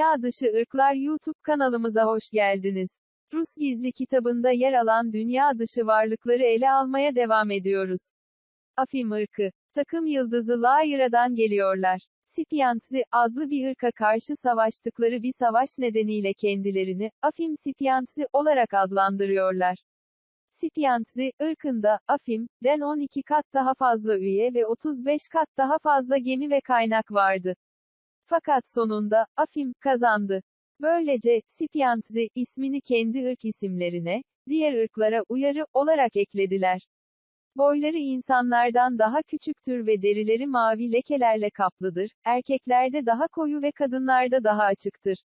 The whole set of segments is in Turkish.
Dünya Dışı Irklar YouTube kanalımıza hoş geldiniz. Rus Gizli kitabında yer alan dünya dışı varlıkları ele almaya devam ediyoruz. Afim ırkı. Takım yıldızı Laira'dan geliyorlar. Sipiantzi adlı bir ırka karşı savaştıkları bir savaş nedeniyle kendilerini Afim Sipiantzi olarak adlandırıyorlar. Sipiantzi, ırkında, Afim, den 12 kat daha fazla üye ve 35 kat daha fazla gemi ve kaynak vardı. Fakat sonunda, Afim, kazandı. Böylece, Sipiantzi, ismini kendi ırk isimlerine, diğer ırklara uyarı olarak eklediler. Boyları insanlardan daha küçüktür ve derileri mavi lekelerle kaplıdır, erkeklerde daha koyu ve kadınlarda daha açıktır.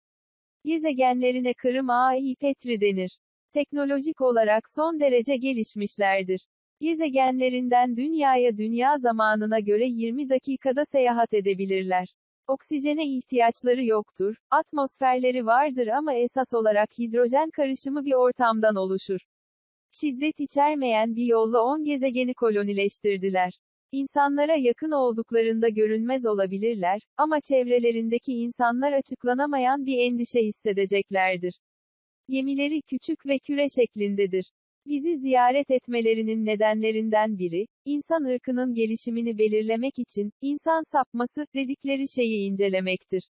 Gezegenlerine Kırım Ai Petri denir. Teknolojik olarak son derece gelişmişlerdir. Gezegenlerinden dünyaya dünya zamanına göre 20 dakikada seyahat edebilirler. Oksijene ihtiyaçları yoktur, atmosferleri vardır ama esas olarak hidrojen karışımı bir ortamdan oluşur. Şiddet içermeyen bir yolla 10 gezegeni kolonileştirdiler. İnsanlara yakın olduklarında görünmez olabilirler, ama çevrelerindeki insanlar açıklanamayan bir endişe hissedeceklerdir. Gemileri küçük ve küre şeklindedir. Bizi ziyaret etmelerinin nedenlerinden biri, insan ırkının gelişimini belirlemek için, insan sapması, dedikleri şeyi incelemektir.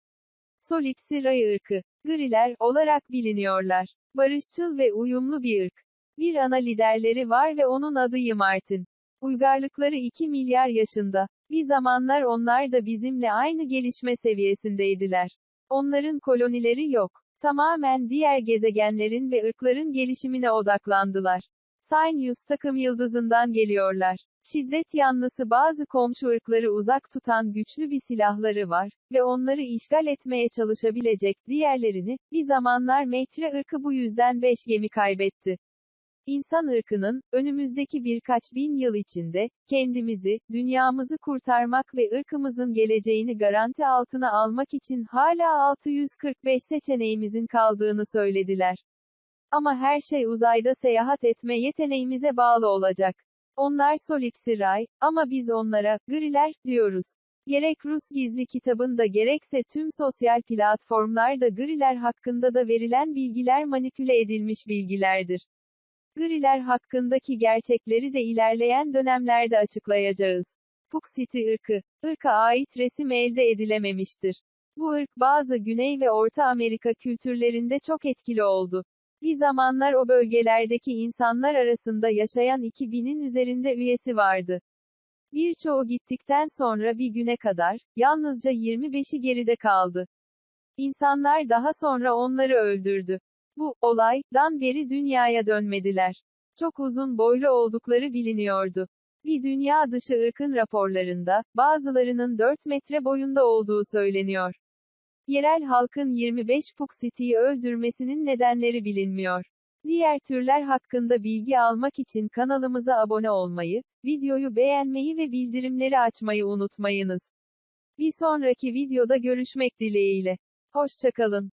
Solipsi Ray ırkı, Griler, olarak biliniyorlar. Barışçıl ve uyumlu bir ırk. Bir ana liderleri var ve onun adı Ymartin. Uygarlıkları 2 milyar yaşında. Bir zamanlar onlar da bizimle aynı gelişme seviyesindeydiler. Onların kolonileri yok. Tamamen diğer gezegenlerin ve ırkların gelişimine odaklandılar. Sinius takım yıldızından geliyorlar. Şiddet yanlısı bazı komşu ırkları uzak tutan güçlü bir silahları var ve onları işgal etmeye çalışabilecek diğerlerini, bir zamanlar Maitre ırkı bu yüzden 5 gemi kaybetti. İnsan ırkının, önümüzdeki birkaç bin yıl içinde, kendimizi, dünyamızı kurtarmak ve ırkımızın geleceğini garanti altına almak için hala 645 seçeneğimizin kaldığını söylediler. Ama her şey uzayda seyahat etme yeteneğimize bağlı olacak. Onlar Solipsi Ray, ama biz onlara, griler, diyoruz. Gerek Rus gizli kitabında gerekse tüm sosyal platformlarda griler hakkında da verilen bilgiler manipüle edilmiş bilgilerdir. Griler hakkındaki gerçekleri de ilerleyen dönemlerde açıklayacağız. Puck City ırkı, ırka ait resim elde edilememiştir. Bu ırk bazı Güney ve Orta Amerika kültürlerinde çok etkili oldu. Bir zamanlar o bölgelerdeki insanlar arasında yaşayan 2000'in üzerinde üyesi vardı. Birçoğu gittikten sonra bir güne kadar, yalnızca 25'i geride kaldı. İnsanlar daha sonra onları öldürdü. Bu, olaydan beri dünyaya dönmediler. Çok uzun boylu oldukları biliniyordu. Bir dünya dışı ırkın raporlarında, bazılarının 4 metre boyunda olduğu söyleniyor. Yerel halkın 25 Puck City'yi öldürmesinin nedenleri bilinmiyor. Diğer türler hakkında bilgi almak için kanalımıza abone olmayı, videoyu beğenmeyi ve bildirimleri açmayı unutmayınız. Bir sonraki videoda görüşmek dileğiyle. Hoşçakalın.